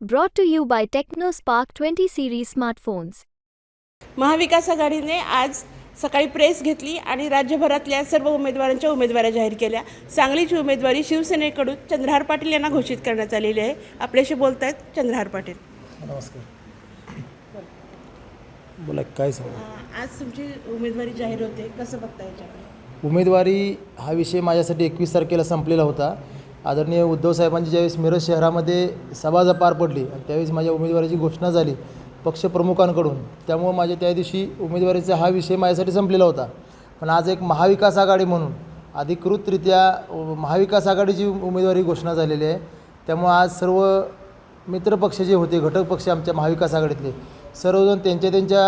Brought to you by TechnoSpark 20 series smartphones. महाविकास आघाडीने आज सकाळी प्रेस घेतली आणि राज्यभरातल्या सर्व उमेदवारांच्या उमेदवाऱ्या जाहीर केल्या. सांगलीची उमेदवारी शिवसेनेकडून चंद्रहार पाटील यांना घोषित करण्यात आलेली आहे. आपल्याशी बोलत आहेत चंद्रहार पाटील. नमस्कार. बोला काय सांगू? आज तुमची उमेदवारी जाहीर होते. कसं बघता याच्याकडे? उमेदवारी हा विषय माझ्यासाठी एकवीस तारखेला संपलेला होता. आदरणीय उद्धव साहेबांची ज्यावेळेस मिरज शहरामध्ये सभा पार पडली आणि त्यावेळेस माझ्या उमेदवारीची घोषणा झाली पक्षप्रमुखांकडून त्यामुळं माझ्या त्या दिवशी उमेदवारीचा हा विषय माझ्यासाठी संपलेला होता. पण आज एक महाविकास आघाडी म्हणून अधिकृतरित्या महाविकास आघाडीची उमेदवारी घोषणा झालेली आहे. त्यामुळं आज सर्व मित्रपक्ष जे होते घटक पक्ष आमच्या महाविकास आघाडीतले सर्वजण त्यांच्या त्यांच्या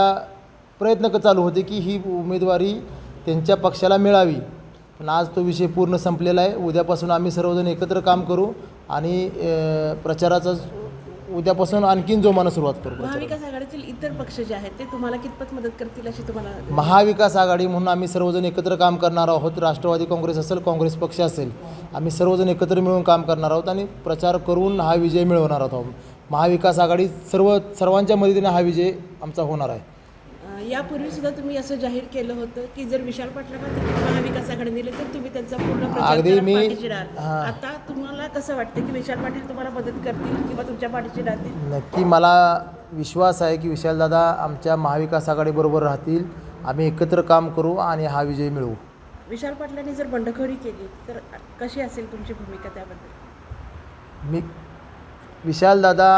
प्रयत्न चालू होते की ही उमेदवारी त्यांच्या पक्षाला मिळावी. पण आज तो विषय पूर्ण संपलेला आहे. उद्यापासून आम्ही सर्वजण एकत्र काम करू आणि प्रचाराचा उद्यापासून आणखीन जोमानं सुरुवात करू. महाविकास आघाडीतील इतर पक्ष जे आहेत ते तुम्हाला कितपत मदत करतील अशी तुम्हाला महाविकास आघाडी म्हणून आम्ही सर्वजण एकत्र काम करणार आहोत. राष्ट्रवादी काँग्रेस असेल काँग्रेस पक्ष असेल आम्ही सर्वजण एकत्र मिळून काम करणार आहोत आणि प्रचार करून हा विजय मिळवणार आहोत. महाविकास आघाडी सर्व सर्वांच्या मदतीने हा विजय आमचा होणार आहे. अं, यापूर्वी सुद्धा तुम्ही असं जाहीर केलं होतं की जर विशाल पाटलांना तिकीट महाविकास आघाडी दिले तर तुम्ही त्यांचा पूर्ण अगदी मी-. आता तुम्हाला कसं वाटतं की विशाल पाटील तुम्हाला मदत करतील किंवा तुमच्या पाठीशी राहतील? नक्की मला विश्वास आहे की विशालदादा आमच्या महाविकास आघाडीबरोबर राहतील. आम्ही एकत्र काम करू आणि हा विजय मिळवू. विशाल पाटलांनी जर बंडखोरी केली तर कशी असेल तुमची भूमिका त्याबद्दल? मी विशालदादा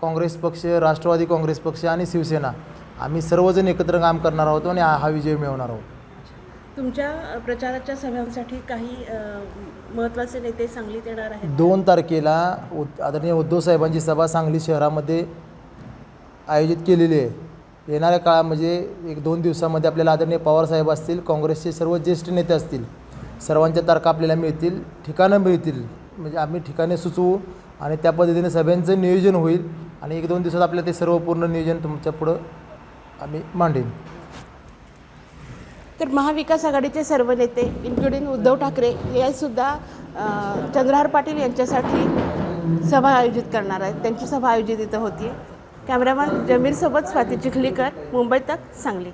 काँग्रेस पक्ष राष्ट्रवादी काँग्रेस पक्ष आणि शिवसेना आम्ही सर्वजण एकत्र काम करणार आहोत आणि हा विजय मिळवणार आहोत. तुमच्या प्रचाराच्या सभांसाठी काही महत्त्वाचे नेते सांगलीत येणार आहेत दोन तारखेला उद आदरणीय उद्धव साहेबांची सभा सांगली शहरामध्ये आयोजित केलेली आहे. येणाऱ्या काळामध्ये एक दोन दिवसामध्ये आपल्याला आदरणीय पवारसाहेब असतील काँग्रेसचे सर्व ज्येष्ठ नेते असतील सर्वांच्या तारखा आपल्याला मिळतील ठिकाणं मिळतील. म्हणजे आम्ही ठिकाणे सुचवू आणि त्या पद्धतीने सभ्यांचं नियोजन होईल आणि एक दोन दिवसात आपल्याला ते सर्व पूर्ण नियोजन तुमच्या पुढं आम्ही मांडेन. तर महाविकास आघाडीचे सर्व नेते इन्क्लुडिंग उद्धव ठाकरे हे सुद्धा चंद्रहार पाटील यांच्यासाठी सभा आयोजित करणार आहेत. त्यांची सभा आयोजित इथं होती कॅमेरामॅन जमीरसोबत स्वाती चिखलीकर मुंबई तक सांगली.